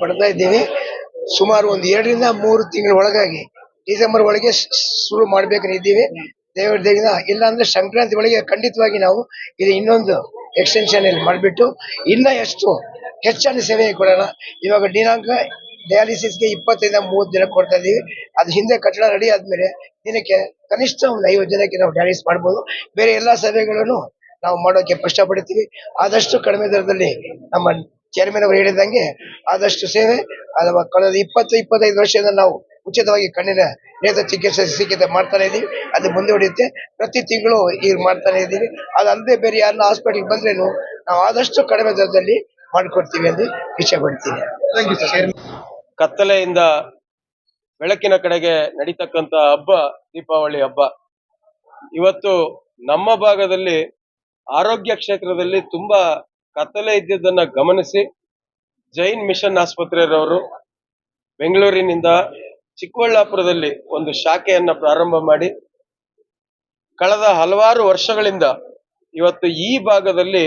ಪಡ್ತಾ ಇದ್ದೀವಿ ಸುಮಾರು ಒಂದು ಎರಡರಿಂದ ಮೂರು ತಿಂಗಳ ಒಳಗಾಗಿ ಡಿಸೆಂಬರ್ ಒಳಗೆ ಶುರು ಮಾಡ್ಬೇಕಂತ ಇದ್ದೀವಿ. ದೇವರ ದೇವಿನ ಇಲ್ಲ ಅಂದ್ರೆ ಸಂಕ್ರಾಂತಿ ಒಳಗೆ ಖಂಡಿತವಾಗಿ ನಾವು ಇದು ಇನ್ನೊಂದು ಎಕ್ಸ್ಟೆನ್ಷನ್ ಅಲ್ಲಿ ಮಾಡಿಬಿಟ್ಟು ಇನ್ನ ಎಷ್ಟು ಹೆಚ್ಚಾಗಿ ಸೇವೆ ಕೊಡೋಣ. ಇವಾಗ ದಿನಾಂಕ ಡಯಾಲಿಸಿಸ್ಗೆ ಇಪ್ಪತ್ತೈದ ಮೂವತ್ತು ದಿನ ಕೊಡ್ತಾ ಇದೀವಿ ಅದು ಹಿಂದೆ ಕಟ್ಟಡ ರೆಡಿ ಆದ್ಮೇಲೆ ದಿನಕ್ಕೆ ಕನಿಷ್ಠ ಒಂದು ಐವತ್ತು ಜನಕ್ಕೆ ನಾವು ಡಯಾಲಿಸ್ ಮಾಡ್ಬೋದು. ಬೇರೆ ಎಲ್ಲಾ ಸೇವೆಗಳನ್ನು ನಾವು ಮಾಡೋಕೆ ಕಷ್ಟಪಡ್ತೀವಿ. ಆದಷ್ಟು ಕಡಿಮೆ ದರದಲ್ಲಿ ನಮ್ಮ ಚೇರ್ಮನ್ ಅವರು ಹೇಳಿದಂಗೆ ಆದಷ್ಟು ಸೇವೆ ಅಥವಾ ಕಳೆದ ಇಪ್ಪತ್ತು ಇಪ್ಪತ್ತೈದು ವರ್ಷದಿಂದ ನಾವು ಉಚಿತವಾಗಿ ಕಣ್ಣಿನ ನೇತ್ರ ಚಿಕಿತ್ಸೆ ಸಿಕ್ಕಿದೆ ಮಾಡ್ತಾನೆ ಇದೀವಿ. ಅದು ಮುಂದುವರಿಯುತ್ತೆ. ಪ್ರತಿ ತಿಂಗಳು ಈಗ ಮಾಡ್ತಾನೆ ಇದ್ದೀವಿ ಅದಲ್ಲದೆ ಬೇರೆ ಯಾರನ್ನ ಹಾಸ್ಪಿಟಲ್ಗೆ ಬಂದ್ರೇನು ನಾವು ಆದಷ್ಟು ಕಡಿಮೆ ದರದಲ್ಲಿ ಮಾಡ್ಕೊಡ್ತೀವಿ ಎಂದು ಇಚ್ಛೆ ಪಡ್ತೀನಿ ಕತ್ತಲೆಯಿಂದ ಬೆಳಕಿನ ಕಡೆಗೆ ನಡೀತಕ್ಕಂತ ಹಬ್ಬ ದೀಪಾವಳಿ ಹಬ್ಬ. ಇವತ್ತು ನಮ್ಮ ಭಾಗದಲ್ಲಿ ಆರೋಗ್ಯ ಕ್ಷೇತ್ರದಲ್ಲಿ ತುಂಬಾ ಕತ್ತಲೆ ಇದ್ದಿದ್ದನ್ನ ಗಮನಿಸಿ ಜೈನ್ ಮಿಷನ್ ಆಸ್ಪತ್ರೆಯವರು ಬೆಂಗಳೂರಿನಿಂದ ಚಿಕ್ಕಬಳ್ಳಾಪುರದಲ್ಲಿ ಒಂದು ಶಾಖೆಯನ್ನ ಪ್ರಾರಂಭ ಮಾಡಿ, ಕಳೆದ ಹಲವಾರು ವರ್ಷಗಳಿಂದ ಇವತ್ತು ಈ ಭಾಗದಲ್ಲಿ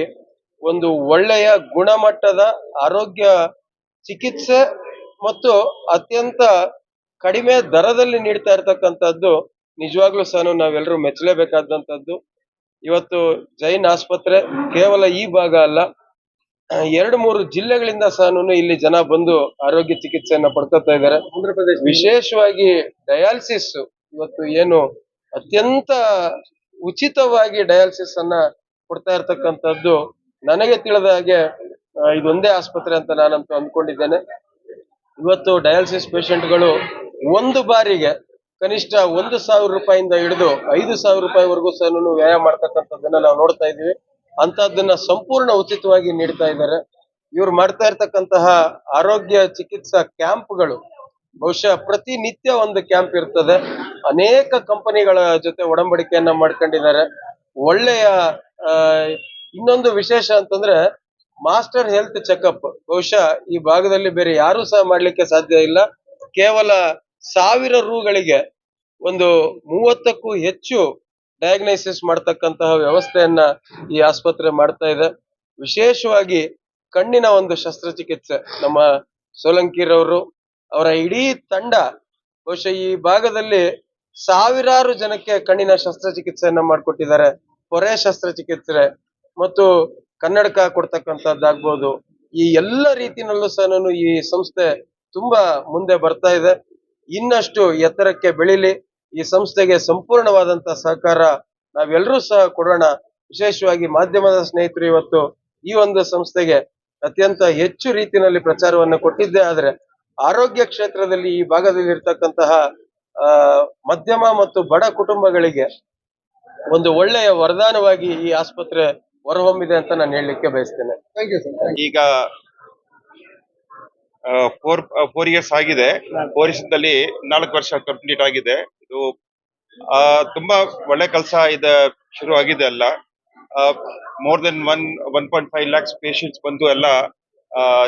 ಒಂದು ಒಳ್ಳೆಯ ಗುಣಮಟ್ಟದ ಆರೋಗ್ಯ ಚಿಕಿತ್ಸೆ ಮತ್ತು ಅತ್ಯಂತ ಕಡಿಮೆ ದರದಲ್ಲಿ ನೀಡ್ತಾ ಇರ್ತಕ್ಕಂಥದ್ದು ನಿಜವಾಗ್ಲೂ ಸಹ ನಾವೆಲ್ಲರೂ ಮೆಚ್ಚಲೇಬೇಕಾದಂಥದ್ದು. ಇವತ್ತು ಜೈನ್ ಆಸ್ಪತ್ರೆ ಕೇವಲ ಈ ಭಾಗ ಅಲ್ಲ. ಎರಡು ಮೂರು ಜಿಲ್ಲೆಗಳಿಂದ ಸಹ ಇಲ್ಲಿ ಜನ ಬಂದು ಆರೋಗ್ಯ ಚಿಕಿತ್ಸೆಯನ್ನ ಪಡ್ಕೊತಾ ಇದ್ದಾರೆ. ವಿಶೇಷವಾಗಿ ಡಯಾಲಿಸಿಸ್ ಇವತ್ತು ಏನು ಅತ್ಯಂತ ಉಚಿತವಾಗಿ ಡಯಾಲಿಸಿಸ್ ಅನ್ನ ಕೊಡ್ತಾ ಇರ್ತಕ್ಕಂಥದ್ದು ನನಗೆ ತಿಳಿದ ಹಾಗೆ ಇದೊಂದೇ ಆಸ್ಪತ್ರೆ ಅಂತ ನಾನಂತೂ ಅಂದ್ಕೊಂಡಿದ್ದೇನೆ. ಇವತ್ತು ಡಯಾಲಿಸಿಸ್ ಪೇಷಂಟ್ಗಳು ಒಂದು ಬಾರಿಗೆ ಕನಿಷ್ಠ ಒಂದು ಸಾವಿರ ರೂಪಾಯಿಂದ ಹಿಡಿದು ಐದು ಸಾವಿರ ರೂಪಾಯಿವರೆಗೂ ಸಹ ವ್ಯಯ ಮಾಡ್ತಕ್ಕಂಥದ್ದನ್ನ ನಾವು ನೋಡ್ತಾ ಇದ್ದೀವಿ. ಅಂತದ್ದನ್ನ ಸಂಪೂರ್ಣ ಉಚಿತವಾಗಿ ನೀಡ್ತಾ ಇದ್ದಾರೆ. ಇವ್ರು ಮಾಡ್ತಾ ಇರ್ತಕ್ಕಂತಹ ಆರೋಗ್ಯ ಚಿಕಿತ್ಸಾ ಕ್ಯಾಂಪ್ಗಳು ಬಹುಶಃ ಪ್ರತಿನಿತ್ಯ ಒಂದು ಕ್ಯಾಂಪ್ ಇರ್ತದೆ. ಅನೇಕ ಕಂಪನಿಗಳ ಜೊತೆ ಒಡಂಬಡಿಕೆಯನ್ನ ಮಾಡ್ಕೊಂಡಿದ್ದಾರೆ. ಒಳ್ಳೆಯ ಇನ್ನೊಂದು ವಿಶೇಷ ಅಂತಂದ್ರೆ ಮಾಸ್ಟರ್ ಹೆಲ್ತ್ ಚೆಕಪ್ ಬಹುಶಃ ಈ ಭಾಗದಲ್ಲಿ ಬೇರೆ ಯಾರು ಸಹ ಮಾಡ್ಲಿಕ್ಕೆ ಸಾಧ್ಯ ಇಲ್ಲ. ಕೇವಲ ಸಾವಿರ ರೂಗಳಿಗೆ ಒಂದು ಮೂವತ್ತಕ್ಕೂ ಹೆಚ್ಚು ಡಯಾಗ್ನೈಸಿಸ್ ಮಾಡ್ತಕ್ಕಂತಹ ವ್ಯವಸ್ಥೆಯನ್ನ ಈ ಆಸ್ಪತ್ರೆ ಮಾಡ್ತಾ ಇದೆ. ವಿಶೇಷವಾಗಿ ಕಣ್ಣಿನ ಒಂದು ಶಸ್ತ್ರಚಿಕಿತ್ಸೆ. ನಮ್ಮ ಸೋಲಂಕಿರವರು ಅವರ ಇಡೀ ತಂಡ ಬಹುಶಃ ಈ ಭಾಗದಲ್ಲಿ ಸಾವಿರಾರು ಜನಕ್ಕೆ ಕಣ್ಣಿನ ಶಸ್ತ್ರಚಿಕಿತ್ಸೆಯನ್ನ ಮಾಡಿಕೊಟ್ಟಿದ್ದಾರೆ. ಪೊರೆ ಶಸ್ತ್ರಚಿಕಿತ್ಸೆ ಮತ್ತು ಕನ್ನಡಕ ಕೊಡ್ತಕ್ಕಂಥದ್ದಾಗ್ಬೋದು. ಈ ಎಲ್ಲ ರೀತಿಯಲ್ಲೂ ಸಹ ಈ ಸಂಸ್ಥೆ ತುಂಬಾ ಮುಂದೆ ಬರ್ತಾ ಇದೆ. ಇನ್ನಷ್ಟು ಎತ್ತರಕ್ಕೆ ಬೆಳಿಲಿ. ಈ ಸಂಸ್ಥೆಗೆ ಸಂಪೂರ್ಣವಾದಂತಹ ಸಹಕಾರ ನಾವೆಲ್ಲರೂ ಸಹ ಕೊಡೋಣ. ವಿಶೇಷವಾಗಿ ಮಾಧ್ಯಮದ ಸ್ನೇಹಿತರು ಇವತ್ತು ಈ ಒಂದು ಸಂಸ್ಥೆಗೆ ಅತ್ಯಂತ ಹೆಚ್ಚು ರೀತಿಯಲ್ಲಿ ಪ್ರಚಾರವನ್ನು ಕೊಟ್ಟಿದ್ದೆ. ಆದ್ರೆ ಆರೋಗ್ಯ ಕ್ಷೇತ್ರದಲ್ಲಿ ಈ ಭಾಗದಲ್ಲಿ ಇರ್ತಕ್ಕಂತಹ ಆ ಮಧ್ಯಮ ಮತ್ತು ಬಡ ಕುಟುಂಬಗಳಿಗೆ ಒಂದು ಒಳ್ಳೆಯ ವರದಾನವಾಗಿ ಈ ಆಸ್ಪತ್ರೆ ಹೊರಹೊಮ್ಮಿದೆ ಅಂತ ನಾನು ಹೇಳಲಿಕ್ಕೆ ಬಯಸ್ತೇನೆ. ಈಗ ಫೋರ್ ಫೋರ್ ಇಯರ್ಸ್ ಆಗಿದೆ. ಫೋರ್ ಇಯರ್ಸ್ ನಾಲ್ಕು ವರ್ಷ ಕಂಪ್ಲೀಟ್ ಆಗಿದೆ. ಇದು ತುಂಬಾ ಒಳ್ಳೆ ಕೆಲಸ ಇದೆ, ಶುರು ಆಗಿದೆ ಅಲ್ಲ. More than one one point five lakhs patients ಬಂದು ಎಲ್ಲ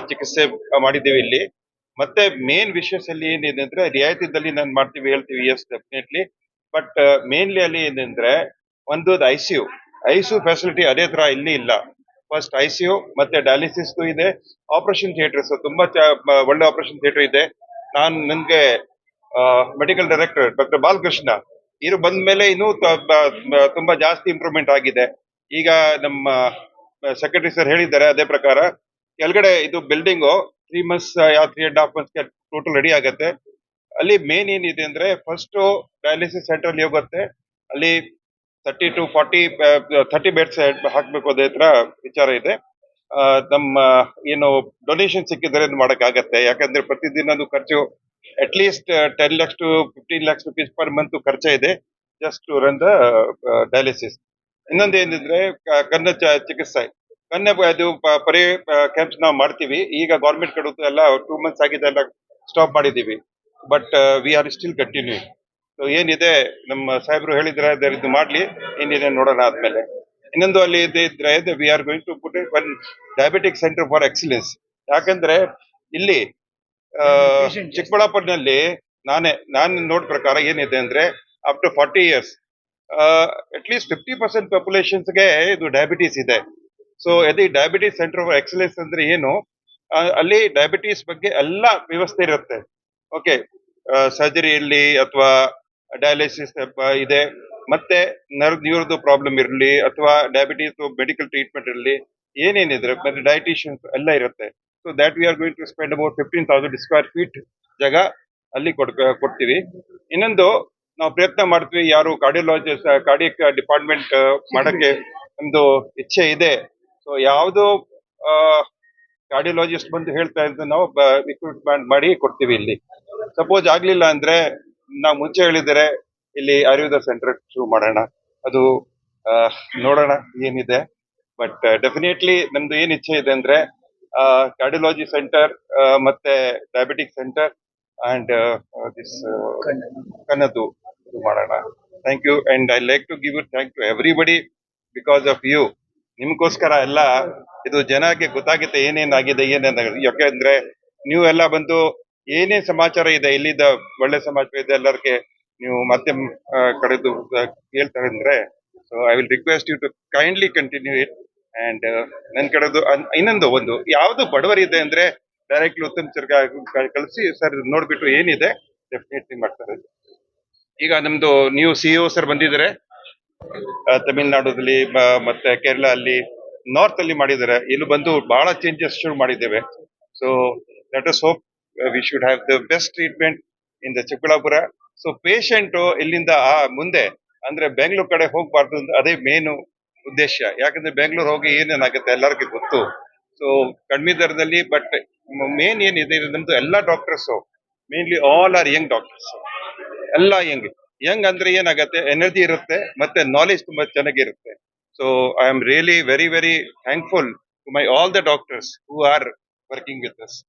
ಚಿಕಿತ್ಸೆ ಮಾಡಿದ್ದೀವಿ ಇಲ್ಲಿ. ಮತ್ತೆ ಮೇನ್ ವಿಷಯಸ್ ಅಲ್ಲಿ ಏನಿದೆ ಅಂದ್ರೆ, ರಿಯಾಯಿತಿದಲ್ಲಿ ನಾನು ಮಾಡ್ತೀವಿ, ಹೇಳ್ತೀವಿ ಎಸ್ ಡೆಫಿನೆಟ್ಲಿ ಬಟ್ ಮೇನ್ಲಿ ಅಲ್ಲಿ ಏನಂದ್ರೆ ಒಂದು I C U I U facility ಅದೇ ತರ ಇಲ್ಲಿ ಇಲ್ಲ. ಫಸ್ಟ್ ಐ ಸಿ ಯು ಮತ್ತೆ ಡಯಾಲಿಸಿಸ್ ಇದೆ. ಆಪರೇಷನ್ ಥಿಯೇಟರ್ಸ್ ತುಂಬಾ ಒಳ್ಳೆ ಆಪರೇಷನ್ ಥಿಯೇಟರ್ ಇದೆ. ನಾನು ನನಗೆ ಮೆಡಿಕಲ್ ಡೈರೆಕ್ಟರ್ ಡಾಕ್ಟರ್ ಬಾಲಕೃಷ್ಣ ಇವರು ಬಂದ ಮೇಲೆ ಇನ್ನೂ ತುಂಬಾ ಜಾಸ್ತಿ ಇಂಪ್ರೂವ್ಮೆಂಟ್ ಆಗಿದೆ. ಈಗ ನಮ್ಮ ಸೆಕ್ರೆಟರಿ ಸರ್ ಹೇಳಿದ್ದಾರೆ ಅದೇ ಪ್ರಕಾರ, ಕೆಳಗಡೆ ಇದು ಬಿಲ್ಡಿಂಗು ತ್ರೀ ಮಂತ್ಸ್ ಯಾವ ತ್ರೀ ಅಂಡ್ ಹಾಫ್ ಮಂತ್ಸ್ಗೆ ಟೋಟಲ್ ರೆಡಿ ಆಗುತ್ತೆ. ಅಲ್ಲಿ ಮೇನ್ ಏನಿದೆ ಅಂದ್ರೆ ಫಸ್ಟ್ ಡಯಾಲಿಸಿಸ್ ಸೆಂಟರ್ ಅಲ್ಲಿ ಹೋಗುತ್ತೆ. ಅಲ್ಲಿ thirty to forty thirty beds ಹಾಕ್ಬೇಕು ಅದೇ ತರ ವಿಚಾರ ಇದೆ. ನಮ್ಮ, ಏನು ಡೊನೇಷನ್ ಸಿಕ್ಕಿದ್ರೆ ಮಾಡಕ್ ಆಗತ್ತೆ. ಯಾಕಂದ್ರೆ ಪ್ರತಿದಿನದು ಖರ್ಚು at least ten lakhs to fifteen lakhs rupees per month ಖರ್ಚ ಇದೆ just to run the dialysis ಇನ್ನೊಂದು ಏನಿದ್ರೆ ಕನ್ನ ಚಿಕಿತ್ಸೆ. ಕನ್ನ ಅದು ಪರಿ ಕ್ಯಾಂಪ್ಸ್ ನಾವು ಮಾಡ್ತೀವಿ. ಈಗ ಗೌರ್ಮೆಂಟ್ ಕಡೆ ಎಲ್ಲ ಟೂ ಮಂತ್ಸ್ ಆಗಿದೆ ಎಲ್ಲ ಸ್ಟಾಪ್ ಮಾಡಿದೀವಿ but we are still continue ಏನಿದೆ ನಮ್ಮ ಸಾಹೇಬರು ಹೇಳಿದ್ರೆ ಅದೇ ಇದು ಮಾಡ್ಲಿ ಏನಿದೆ ನೋಡೋಣ ಆದ್ಮೇಲೆ. ಇನ್ನೊಂದು ಅಲ್ಲಿ ಇದೆ ಇದ್ರೆ we are going to put one diabetic centre for excellence ಯಾಕಂದ್ರೆ ಇಲ್ಲಿ ಚಿಕ್ಕಬಳ್ಳಾಪುರದಲ್ಲಿ ನಾನೇ ನಾನು ನೋಡ್ ಪ್ರಕಾರ ಏನಿದೆ ಅಂದ್ರೆ up to forty years at least fifty percent ಪಾಪ್ಯುಲೇಷನ್ಸ್ಗೆ ಇದು ಡಯಾಬಿಟೀಸ್ ಇದೆ. ಸೊ ಅದೇ ಡಯಾಬಿಟಿಸ್ ಸೆಂಟರ್ ಫಾರ್ ಎಕ್ಸಲೆನ್ಸ್ ಅಂದ್ರೆ ಏನು ಅಲ್ಲಿ ಡಯಾಬಿಟೀಸ್ ಬಗ್ಗೆ ಎಲ್ಲ ವ್ಯವಸ್ಥೆ ಇರುತ್ತೆ. ಓಕೆ ಸರ್ಜರಿಯಲ್ಲಿ ಅಥವಾ ಡಯಾಲಿಸಿಸ್ ಇದೆ. ಮತ್ತೆ ನರ್ವ್ ನ್ಯೂರ್ದು ಪ್ರಾಬ್ಲಮ್ ಇರಲಿ, ಅಥವಾ ಡಯಾಬಿಟೀಸ್ ಮೆಡಿಕಲ್ ಟ್ರೀಟ್ಮೆಂಟ್ ಇರಲಿ, ಏನೇನಿದ್ರೆ, ಮತ್ತೆ ಡಯಟಿಷಿಯನ್ಸ್ ಎಲ್ಲ ಇರುತ್ತೆ. So that we are going to spend about fifteen thousand square feet ಜಾಗ ಅಲ್ಲಿ ಕೊಡ್ ಕೊಡ್ತೀವಿ. ಇನ್ನೊಂದು, ನಾವು ಪ್ರಯತ್ನ ಮಾಡ್ತೀವಿ, ಯಾರು ಕಾರ್ಡಿಯಾಲಜಿಸ್ಟ್ ಕಾರ್ಡಿಯಕ್ ಡಿಪಾರ್ಟ್ಮೆಂಟ್ ಮಾಡೋಕ್ಕೆ ಒಂದು ಇಚ್ಛೆ ಇದೆ. ಸೊ ಯಾವುದು ಕಾರ್ಡಿಯೋಲಾಜಿಸ್ಟ್ ಬಂದು ಹೇಳ್ತಾ ಇದ್ದು ನಾವು ರಿಕ್ರೂಟ್ಮೆಂಟ್ ಮಾಡಿ ಕೊಡ್ತೀವಿ ಇಲ್ಲಿ. ಸಪೋಸ್ ಆಗ್ಲಿಲ್ಲ ಅಂದ್ರೆ ನಾವು ಮುಂಚೆ ಹೇಳಿದರೆ ಇಲ್ಲಿ ಆಯುರ್ವೇದ ಸೆಂಟರ್ ಶುರು ಮಾಡೋಣ. ಅದು ನೋಡೋಣ ಏನಿದೆ. ಬಟ್ ಡೆಫಿನೆಟ್ಲಿ ನಮ್ದು ಏನ್ ಇಚ್ಛೆ ಇದೆ ಅಂದ್ರೆ ಕಾರ್ಡಿಯಾಲಜಿ ಸೆಂಟರ್ ಮತ್ತೆ ಡಯಾಬಿಟಿಕ್ ಸೆಂಟರ್ ಅಂಡ್ ದಿಸ್ ಕನ್ನದು ಮಾಡೋಣ. Thank you and I like to give you thank to everybody because of you ನಿಮ್ಗೋಸ್ಕರ ಎಲ್ಲ ಇದು ಜನಕ್ಕೆ ಗೊತ್ತಾಗುತ್ತೆ ಏನೇನಾಗಿದೆ ಏನೇನಾಗಿದೆ ಯಾಕೆಂದ್ರೆ ನೀವು ಎಲ್ಲ ಬಂದು ಏನೇನ್ ಸಮಾಚಾರ ಇದೆ, ಇಲ್ಲಿದ್ದ ಒಳ್ಳೆ ಸಮಾಚಾರ ಇದೆ, ಎಲ್ಲರಿಗೆ ನೀವು ಮತ್ತೆ ಕಡೆದು ಹೇಳ್ತಾರೆ ಅಂದ್ರೆ so I will request you to kindly continue it and ನನ್ ಕಡೆದು ಇನ್ನೊಂದು ಒಂದು, ಯಾವ್ದು ಬಡವರಿದೆ ಅಂದ್ರೆ ಡೈರೆಕ್ಟ್ಲಿ ಉತ್ತಮ ಕಳಿಸಿ, ಸರ್ ನೋಡ್ಬಿಟ್ಟು ಏನಿದೆ ಡೆಫಿನೆಟ್ಲಿ ಮಾಡ್ತಾರೆ. ಈಗ ನಮ್ದು ನೀವು ಸಿಇಒ ಸರ್ ಬಂದಿದ್ದಾರೆ. ತಮಿಳ್ನಾಡುದಲ್ಲಿ ಮತ್ತೆ ಕೇರಳ ಅಲ್ಲಿ ನಾರ್ತ್ ಅಲ್ಲಿ ಮಾಡಿದ್ದಾರೆ. ಇಲ್ಲಿ ಬಂದು ಬಹಳ ಚೇಂಜಸ್ ಶುರು ಮಾಡಿದ್ದೇವೆ. So let us hope we should have the best treatment in the Chikkaballapura so patient ಇಲ್ಲಿಂದ, ಆ, ಮುಂದೆ, ಅಂದ್ರೆ ಬೆಂಗಳೂರು ಕಡೆ ಹೋಗ್ಬಾರ್ದು ಅದೇ ಮೇನು ಉದ್ದೇಶ. ಯಾಕಂದ್ರೆ ಬೆಂಗಳೂರು ಹೋಗಿ ಏನೇನಾಗುತ್ತೆ ಎಲ್ಲರಿಗೂ ಗೊತ್ತು. ಸೊ ಕಡಿಮೆ ದರದಲ್ಲಿ ಬಟ್ ಮೇನ್ ಏನಿದೆ ನಮ್ದು ಎಲ್ಲ doctors mainly all are young doctors ಎಲ್ಲ ಯಂಗ್ ಯಂಗ್ ಅಂದ್ರೆ ಏನಾಗುತ್ತೆ ಎನರ್ಜಿ ಇರುತ್ತೆ, ಮತ್ತೆ ನಾಲೆಜ್ ತುಂಬಾ ಚೆನ್ನಾಗಿರುತ್ತೆ. So I am really very very thankful to my all the doctors who are working with us